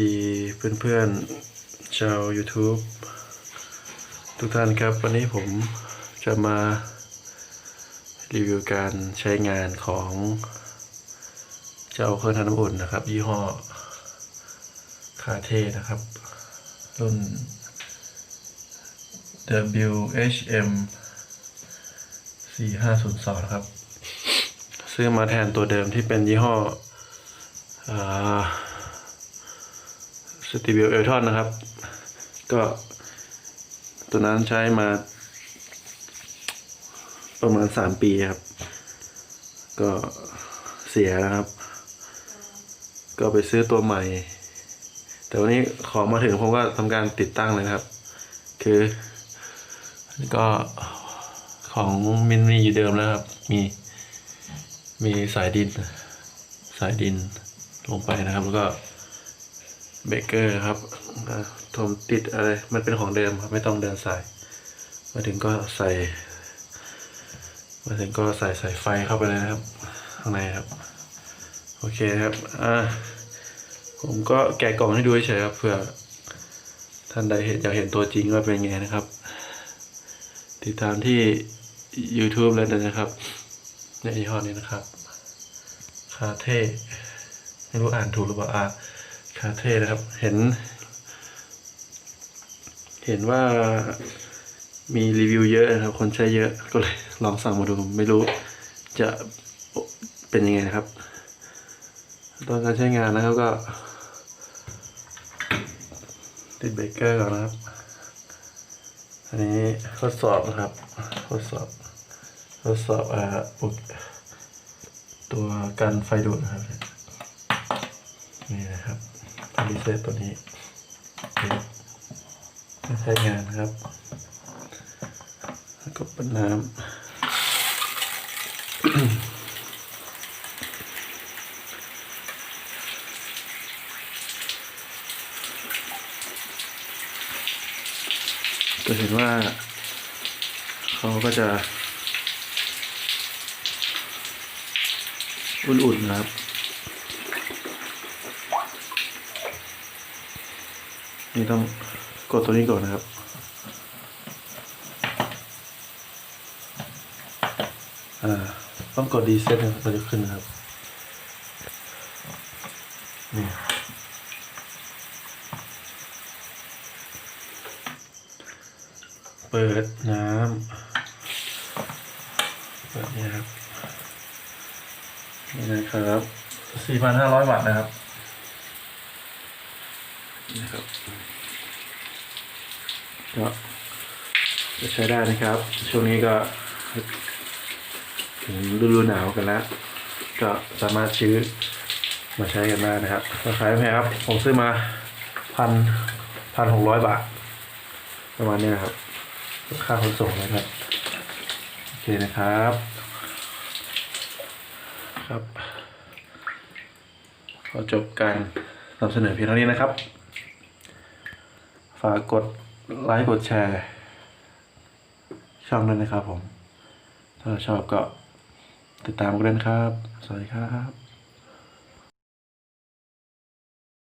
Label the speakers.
Speaker 1: ดีเพื่อนๆ ชาว YouTube ทุกท่านครับ วันนี้ผมจะมา รีวิวการใช้งานของเจ้าเครื่องทำน้ำอุ่นนะครับ ยี่ห้อคาเทนะครับ รุ่น WHM 4502นะครับ ซื้อมาแทนตัวเดิมที่เป็นยี่ห้ออ่า สตีเวลเอลทอนนะครับ ก็ตัวนั้นใช้มา ประมาณสามปีครับ ก็เสียนะครับ ก็ไปซื้อตัวใหม่ แต่วันนี้ของมาถึงผมก็ทำการติดตั้งเลยครับ คือ ก็ของมินมีอยู่เดิมแล้วครับ มี มีสายดิน สายดินลงไปนะครับ แล้วก็ เบเกอร์ครับอ่าโทมติดอะไร มันเป็นของเดิมครับ ไม่ต้องเดินสาย มาถึงก็ใส่ มาถึงก็ใส่สายไฟเข้าไปเลยนะครับ ข้างในครับ โอเคครับ อ่า ผมก็แกะกล่องให้ดูเฉยครับเพื่อท่านใดเห็นอยากเห็นตัวจริงว่าเป็นไงนะครับ ติดตามที่ YouTube เลยนะครับ ในยี่ห้อนี้นะครับ คาเท่ไม่รู้อ่านถูกหรือเปล่าอ่า คาเท่นะครับ เห็น เห็นว่ามีรีวิวเยอะนะครับ คนใช้เยอะก็เลยลองสั่งมาดูไม่รู้จะเป็นยังไงนะครับ ตอนการใช้งานนะครับก็ ติดเบรกเกอร์ก่อนนะครับ อันนี้ทดสอบนะครับ ทดสอบ ทดสอบอ่าปุกตัวกันไฟดูดนะครับ นี่นะครับ รีเซ็ตตัวนี้ไม่ใช้งานนะครับ แล้วก็เป็นน้ำจะเห็นว่าเขาก็จะ อุ่นๆนะครับ นี่ต้องกดตัวนี้ก่อนนะครับอ่าต้องกดรีเซ็ตนะครับมันจะขึ้นนะครับ นี่เปิดน้ำเปิดนี่ครับ นี่นะครับ 4,500วัตต์นะครับ นะครับก็จะใช้ได้นะครับ ช่วงนี้ก็ถึงฤดูหนาวกันแล้ว ก็สามารถซื้อมาใช้กันได้นะครับราคาไม่แพงครับ ผมซื้อมาพันพันหกร้อยบาท ประมาณนี้นะครับค่าขนส่งนะครับ โอเคนะครับ ครับ ขอจบการนำเสนอเพียงเท่านี้นะครับ ฝากกดไลค์กดแชร์ ช่องด้วยนะครับผม ถ้าชอบก็ติดตามกันด้วยนะครับ สวัสดีครับ